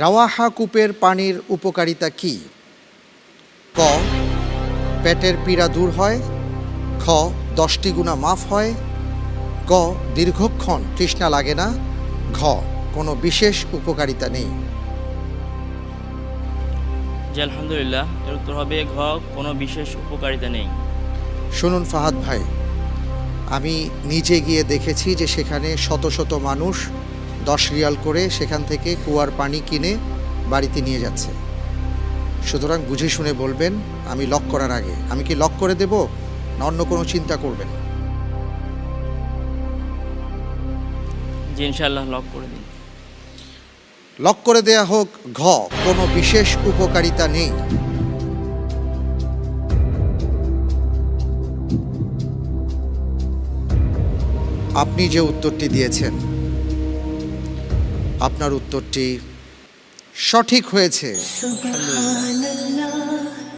রাওয়াহা কূপের পানির উপকারিতা কি? ক পেটের পীড়া দূর হয়। খ দশটি গুণা মাফ হয়। গ দীর্ঘক্ষণ তৃষ্ণা লাগে না। ঘ কোনো বিশেষ উপকারিতা নেই। জি আলহামদুলিল্লাহ। এর উত্তর হবে ঘ কোনো বিশেষ উপকারিতা নেই। শুনুন ফাহাদ ভাই আমি নিজে গিয়ে দেখেছি যে সেখানে শত শত মানুষ দশ রিয়াল করে সেখান থেকে কুয়ার পানি কিনে বাড়িতে নিয়ে যাচ্ছে। সুতরাং বুঝে শুনে বলবেন আমি লক করার আগে। আমি কি লক করে দেব না অন্য কোনো চিন্তা করবেন? লক করে দিন। লক করে দেয়া হোক ঘ কোনো বিশেষ উপকারিতা নেই। আপনি যে উত্তরটি দিয়েছেন আপনার উত্তরটি সঠিক হয়েছে।